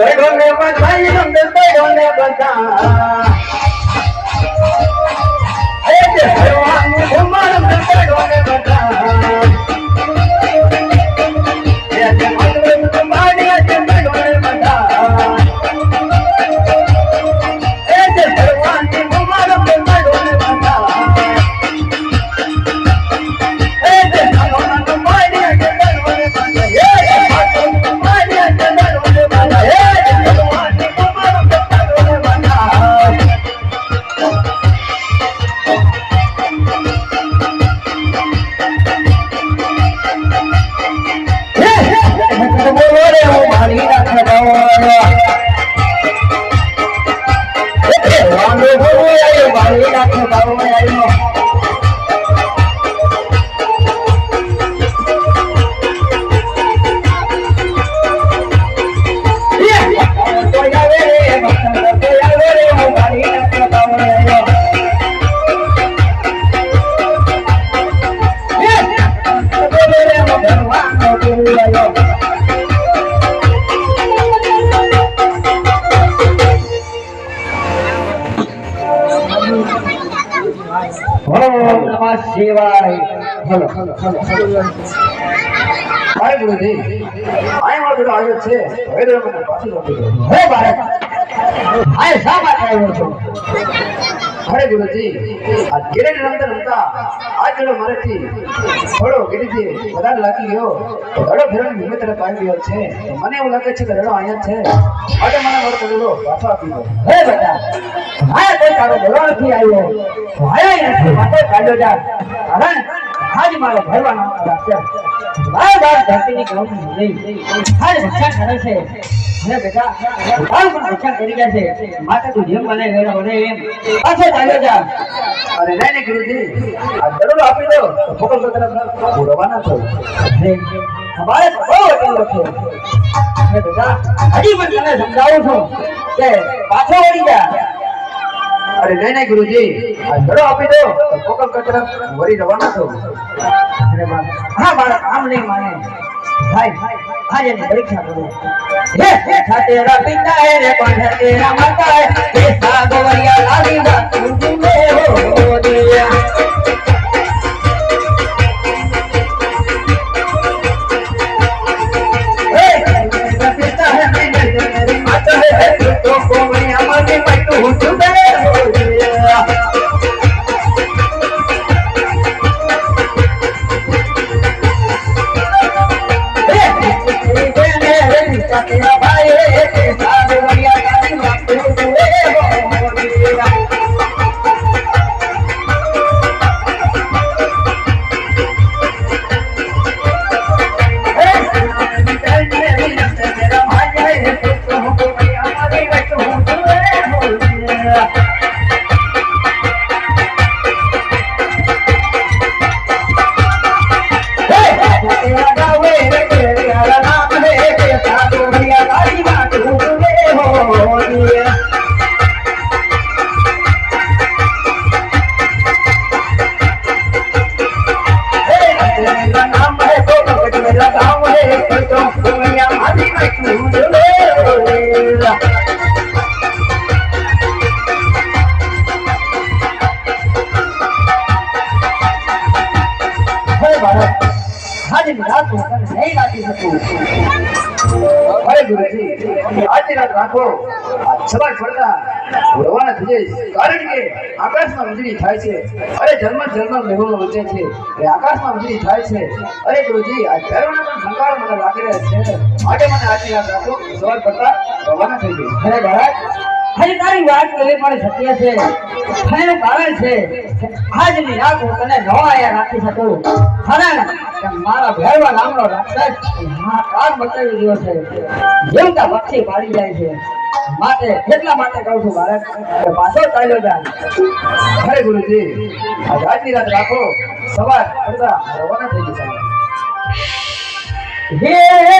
ગોને બધાઈ રમેશ ભાઈ બધા ભગવાનનો ગુરુ આવ્યો ઓમ નમઃ શિવાય hello hello hello hi Guruji આય મારો બેટો અરે ગુરુજી, આ ગેરે રમતા રમતા આ જડો મારેથી થોડો ગીરીજી વધારે લાગી ગયો. દડો ફેરવાની ભૂમિ તરફ આવી ગયો છે. મને એવું લાગે છે કે દડો અહીંયા છે. માટે મને વર કરેલો પાછો આપી દો. હે બેટા હા કોઈ તારો દડો નથી આવ્યો. આયા નથી. માટે કાઢો જા. આજ મારો ભરવાનો રાખ્યો બાર બાર ધરતીની કલમ નહીં હાલ રક્ષા કરે છે. હે બેટા હાલ પણ રક્ષા કરી ગયા છે. માટે તું જેમ મને વેળા મને એમ. પાછો ચાલ્યો જા અરે નહીં ને ગુરુજી આ દડો આપી દો. તો ફોકસ તરફ હું રવાના અમારે બહુ અકેલો છે. બેટા હજી પણ તને સમજાવું છું કે પાછો વળી જા. અરે નહીં નહીં, ગુરુજી. આ આપી દો. કોકલ કચરા વરી રવાના થો હા બાળક આમ નહીં માને. ભાઈ સાગવરિયા લાલી ના તું મે હો, દિયા. આજે રાત રાખી. સવાર પડતા રવાના થઈ આકાશમાં વીજળી છે. અરે જન્મ જન્મ વચ્ચે છે. આકાશમાં વીજળી થાય છે. અરે ગુરુજી, આ પણ આજે રાત સવાર પડતા જઈશ. અરે બાળક હજી તારી વાત કરવી પણ શક્ય છે. એનું કારણ છે કે આજની રાત હું તને નવા રાખી શકું. ખરા મારા ભેરવા નામનો રાક્ષસ મહાકાળ બતાવી રહ્યો છે. જીવતા પક્ષી પાડી જાય છે. માટે એટલા માટે કહું છું બાળક પાછો ચાલ્યો જાય ખરે ગુરુજી, આજ આજની રાત રાખો. સવાર કરતા રવાના થઈ જશે. હે